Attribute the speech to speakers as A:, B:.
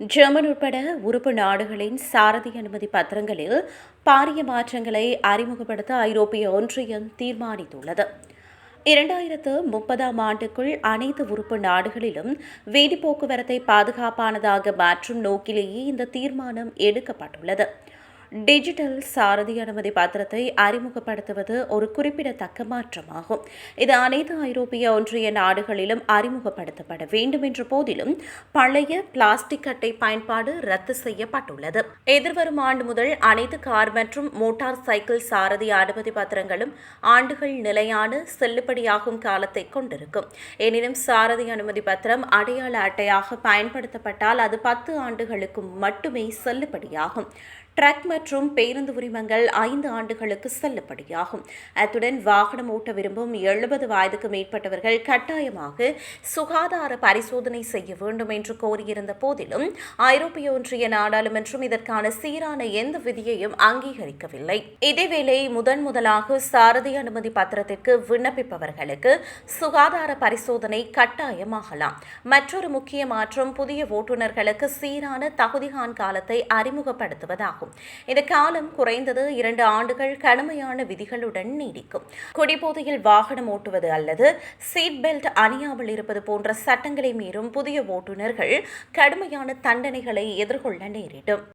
A: German உட்பட உறுப்பு நாடுகளின் சாரதி அனுமதி பத்திரங்களில் பாரிய மாற்றங்களை அறிமுகப்படுத்த ஐரோப்பிய ஒன்றியம் தீர்மானித்துள்ளது. இரண்டாயிரத்து முப்பதாம் ஆண்டுக்குள் அனைத்து உறுப்பு நாடுகளிலும் வீதி போக்குவரத்தை பாதுகாப்பானதாக மாற்றும் நோக்கிலேயே இந்த தீர்மானம் எடுக்கப்பட்டுள்ளது. டிஜிட்டல் சாரதி அனுமதி பத்திரத்தை அறிமுகப்படுத்துவது ஒரு குறிப்பிடத்தக்க மாற்றமாகும். இது அனைத்து ஐரோப்பிய ஒன்றிய நாடுகளிலும் அறிமுகப்படுத்தப்பட வேண்டும் என்ற போதிலும் பழைய பிளாஸ்டிக் அட்டை பயன்பாடு ரத்து செய்யப்பட்டுள்ளது. எதிர்வரும் ஆண்டு முதல் அனைத்து கார் மற்றும் மோட்டார் சைக்கிள் சாரதி அனுமதி பத்திரங்களும் ஆண்டுகள் நிலையான செல்லுபடியாகும் காலத்தை கொண்டிருக்கும். எனினும் சாரதி அனுமதி பத்திரம் அடையாள அட்டையாக பயன்படுத்தப்பட்டால் அது பத்து ஆண்டுகளுக்கு மட்டுமே செல்லுபடியாகும். ட்ரக் மற்றும் பேருந்து உரிமங்கள் ஐந்து ஆண்டுகளுக்கு செல்லுபடியாகும் அத்துடன் வாகனம் ஓட்ட விரும்பும் எழுபது வயதுக்கு மேற்பட்டவர்கள் கட்டாயமாக சுகாதார பரிசோதனை செய்ய வேண்டும் என்று கோரியிருந்த போதிலும் ஐரோப்பிய ஒன்றிய நாடாளுமன்றம் இதற்கான சீரான எந்த விதியையும் அங்கீகரிக்கவில்லை. இதேவேளை முதன் முதலாக சாரதி அனுமதி பத்திரத்திற்கு விண்ணப்பிப்பவர்களுக்கு சுகாதார பரிசோதனை கட்டாயமாகலாம். மற்றொரு முக்கிய மாற்றம் புதிய ஓட்டுநர்களுக்கு சீரான தகுதிகான் காலத்தை அறிமுகப்படுத்துவதாகும். ஆகும். இந்த காலம் குறைந்தது இரண்டு ஆண்டுகள் கடுமையான விதிகளுடன் நீடிக்கும். குடிபோதையில் வாகனம் ஓட்டுவது அல்லது சீட் பெல்ட் அணியாமல் இருப்பது போன்ற சட்டங்களை மீறும் புதிய ஓட்டுநர்கள் கடுமையான தண்டனைகளை எதிர்கொள்ள நேரிடும்.